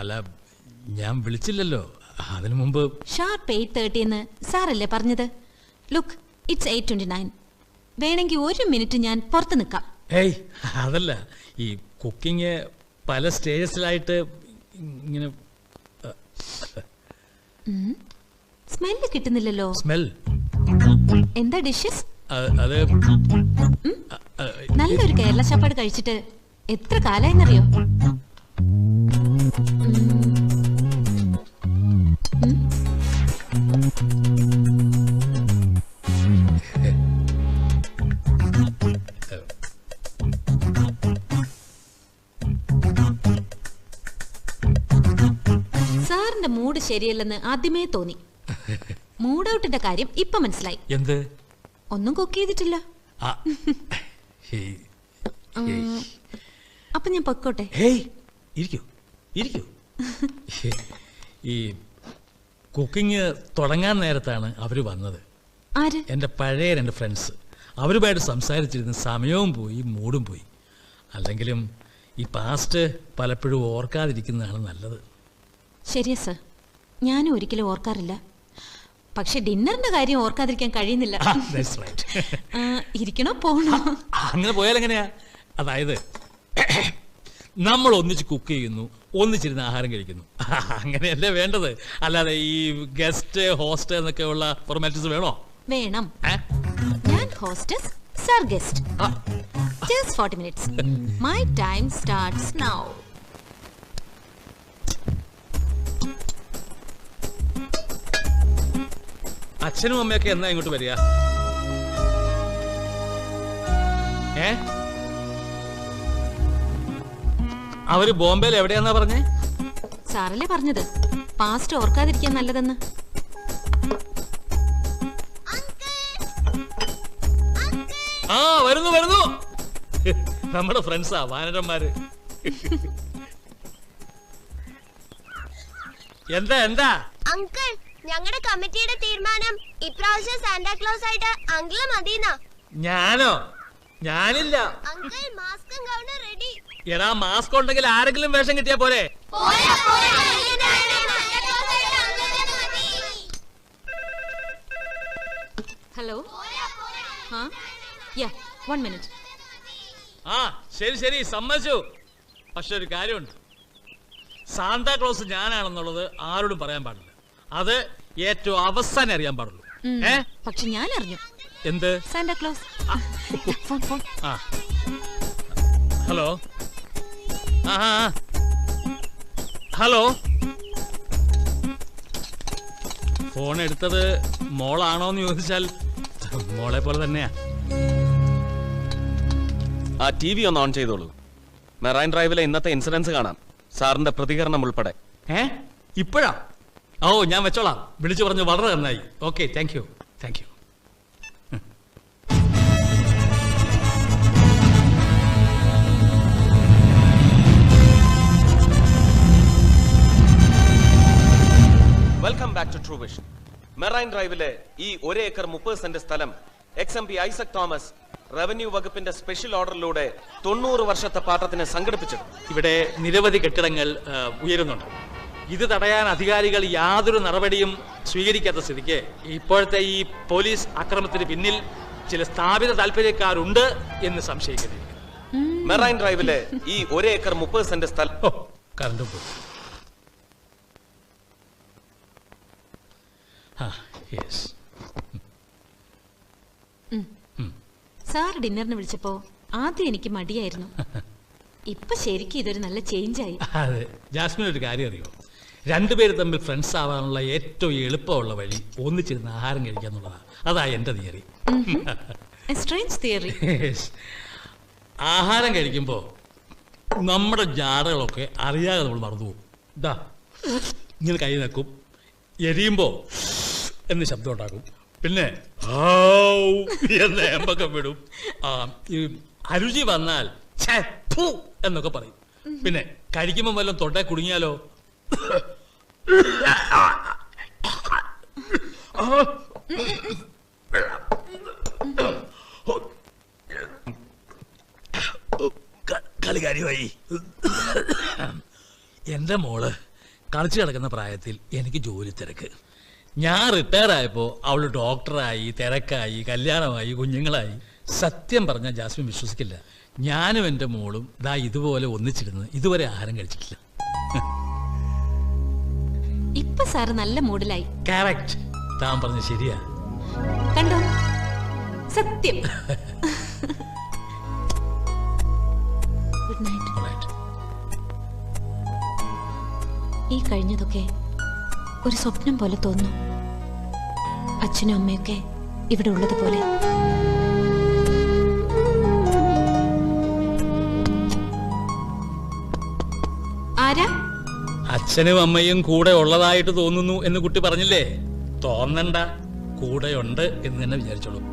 അല്ല ഞാൻ വിളിച്ചില്ലല്ലോ. അതിനു മുമ്പ് ഷാർപ്പ് എയ്റ്റ് തേർട്ടി എന്ന് സാറല്ലേ പറഞ്ഞത്? Look it's eight twenty nine വേണമെങ്കിൽ ഒരു മിനിറ്റ് ഞാൻ പുറത്ത് നിൽക്കാം. ഏയ് അതല്ല. ഈ കുക്കിംഗ് പല സ്റ്റേജസിലായിട്ട് ഇങ്ങനെ സ്മെല്ല് കിട്ടുന്നില്ലല്ലോ. സ്മെൽ എന്താ ഡിഷസ് അത് നല്ലൊരു കേരള ചപ്പാട് കഴിച്ചിട്ട് എത്ര കാലായെന്നറിയോ? സാറിന്റെ മൂഡ് ശരിയല്ലെന്ന് ആദ്യമേ തോന്നി. മൂഡ് ഔട്ടിന്റെ കാര്യം ഇപ്പൊ മനസ്സിലായി. എന്ത്? ഒന്നും കുക്ക് ചെയ്തിട്ടില്ല. അപ്പൊ ഞാൻ പൊക്കോട്ടെ. ഹേയ് ഇരിക്കൂ ഇരിക്കൂ. ഈ കുക്കിംഗ് തുടങ്ങാൻ നേരത്താണ് അവർ വന്നത്. ആര്? എന്റെ പഴയ രണ്ട് ഫ്രണ്ട്സ് അവരുമായിട്ട് സംസാരിച്ചിരുന്ന സമയവും പോയി മൂടും പോയി. അല്ലെങ്കിലും ഈ പാസ്റ്റ് പലപ്പോഴും ഓർക്കാതിരിക്കുന്നതാണ് നല്ലത്. ശരിയാ സർ ഞാനും ഒരിക്കലും ഓർക്കാറില്ല. പക്ഷെ ഡിന്നറിന്റെ കാര്യം ഓർക്കാതിരിക്കാൻ കഴിയുന്നില്ല. ഇരിക്കണോ പോണോ? അങ്ങനെ പോയാൽ എങ്ങനെയാ? അതായത് നമ്മൾ ഒന്നിച്ച് കുക്ക് ചെയ്യുന്നു ഒന്നിച്ചിരുന്ന് ആഹാരം കഴിക്കുന്നു. അങ്ങനെയല്ലേ വേണ്ടത്? അല്ലാതെ ഈ ഗസ്റ്റ് ഹോസ്റ്റ് എന്നൊക്കെ ഉള്ള ഫോർമാലിറ്റീസ് വേണോ. വേണം ഞാൻ hostess sir guest just forty minutes my time starts now അച്ഛനും അമ്മയൊക്കെ എന്നാ ഇങ്ങോട്ട് വരിക? ഏ? അവർ ബോംബെയിൽ എവിടെയാന്നാ പറഞ്ഞേ? സാറല്ലേ പറഞ്ഞത്? പാസ്റ്റ് ഓർക്കാതിരിക്കാൻ നല്ലതെന്ന്. ആ വരുന്നു വരുന്നു. നമ്മുടെ ഫ്രണ്ട്സാ വാനരന്മാര്. എന്താ എന്താ? അങ്കിൾ ഞങ്ങളുടെ കമ്മിറ്റിയുടെ തീരുമാനം ഇപ്രാവശ്യം സാന്റാക്ലോസ് ആയിട്ട് അങ്കിൾ മതിന്നാ. ഞാനോ? ഞാനില്ല. അങ്കിൾ മാസ്കും ഗൗണും റെഡി. എടാ മാസ്ക് ഉണ്ടെങ്കിൽ ആരെങ്കിലും വേഷം കിട്ടിയാ പോരെ. ഹലോ? ആ യാ വൺ മിനിറ്റ് ആ ശരി ശരി സമ്മതിച്ചു. പക്ഷെ ഒരു കാര്യമുണ്ട്. സാന്താക്ലോസ് ഞാനാണെന്നുള്ളത് ആരോടും പറയാൻ പാടില്ല. അത് ഏറ്റവും അവസാനം അറിയാൻ പാടുള്ളൂ. ഏ? പക്ഷെ ഞാൻ അറിഞ്ഞു എന്ത് സാന്താക്ലോസ് ഹലോ. ഹലോ. ഫോൺ എടുത്തത് മോളാണോ എന്ന് ചോദിച്ചാൽ മോളെ പോലെ തന്നെയാ. ആ ടി വി ഒന്ന് ഓൺ ചെയ്തോളൂ. മെറൈൻ ഡ്രൈവിലെ ഇന്നത്തെ ഇൻസിഡൻസ് കാണാം. സാറിന്റെ പ്രതികരണം ഉൾപ്പെടെ. ഏ? ഇപ്പോഴാ? ഓ ഞാൻ വെച്ചോളാം. വിളിച്ചു പറഞ്ഞു വളരെ നന്നായി. Okay thank you. Thank you. Welcome back to True Vision marine ഡ്രൈവിലെ ഈ ഒരു ഏക്കർ മുപ്പത് സെന്റ് സ്ഥലം ex M P Isaac Thomas revenue വകുപ്പിന്റെ സ്പെഷ്യൽ ഓർഡറിലൂടെ തൊണ്ണൂറ് വർഷത്തെ പാട്ടത്തിന് സംഘടിപ്പിച്ചിട്ടുണ്ട്. ഇവിടെ നിരവധി കെട്ടിടങ്ങൾ ഉയരുന്നുണ്ട്. ഇത് തടയാൻ അധികാരികൾ യാതൊരു നടപടിയും സ്വീകരിക്കാത്ത സ്ഥിതിക്ക് ഇപ്പോഴത്തെ ഈ പോലീസ് അക്രമത്തിന് പിന്നിൽ ചില സ്ഥാപിത താല്പര്യക്കാരുണ്ട് എന്ന് സംശയിക്കുന്നു മെറൈൻ ഡ്രൈവിലെ ഈ ഒരേക്കർ മുപ്പത് സെന്റ് സ്ഥലം കറണ്ട് പോയി. യെസ് സാർ ഡിന്നറിന് വിളിച്ചപ്പോ ആദ്യം എനിക്ക് മടിയായിരുന്നു. ഇപ്പൊ ശരിക്കും ഇതൊരു നല്ല ചേഞ്ച് ആയി അതെ. ജാസ്മിൻ ഒരു കാര്യം അറിയോ രണ്ടുപേര് തമ്മിൽ ഫ്രണ്ട്സ് ആവാനുള്ള ഏറ്റവും എളുപ്പമുള്ള വഴി ഒന്നിച്ചിരുന്ന് ആഹാരം കഴിക്കുക എന്നുള്ളതാണ് അതാ എന്റെ തിയറി. സ്ട്രേഞ്ച് തിയറി ആഹാരം കഴിക്കുമ്പോൾ നമ്മുടെ ജാടകളൊക്കെ അറിയാതെ നമ്മൾ മറന്നു പോകും ഇതാ ഇങ്ങനെ കൈ നക്കും എരിയുമ്പോൾ എന്ന് ശബ്ദം ഉണ്ടാക്കും പിന്നെ എന്ന് ഏമ്പൊക്കെ വിടും. ആ, അരുചി വന്നാൽ എന്നൊക്കെ പറയും. പിന്നെ കഴിക്കുമ്പോൾ വല്ലതും തൊട്ടേ കുടുങ്ങിയാലോ? കളികാരിയായി എന്റെ മോൾ കളിച്ചു കിടക്കുന്ന പ്രായത്തിൽ എനിക്ക് ജോലി തിരക്ക്. ഞാൻ റിട്ടയർ ആയപ്പോൾ അവൾ ഡോക്ടറായി തിരക്കായി കല്യാണമായി കുഞ്ഞുങ്ങളായി. സത്യം പറഞ്ഞാൽ ജാസ്മിൻ വിശ്വസിക്കില്ല. ഞാനും എന്റെ മോളും ദാ ഇതുപോലെ ഒന്നിച്ചിരുന്ന് ഇതുവരെ ആഹാരം കഴിച്ചിട്ടില്ല. ഇപ്പൊ സാറ് നല്ല മൂഡിലായി. കറക്റ്റ് താൻ പറഞ്ഞ ശരിയാ. കണ്ടോ? സത്യം. Good night. ഈ കഴിഞ്ഞതൊക്കെ ഒരു സ്വപ്നം പോലെ തോന്നുന്നു അച്ഛനും അമ്മയൊക്കെ ഇവിടെ ഉള്ളതുപോലെ. ആരാ? അച്ഛനും അമ്മയും കൂടെ ഉള്ളതായിട്ട് തോന്നുന്നു എന്ന് കുട്ടി പറഞ്ഞില്ലേ? തോന്നണ്ട. കൂടെയുണ്ട് എന്ന് തന്നെ വിചാരിച്ചോളൂ.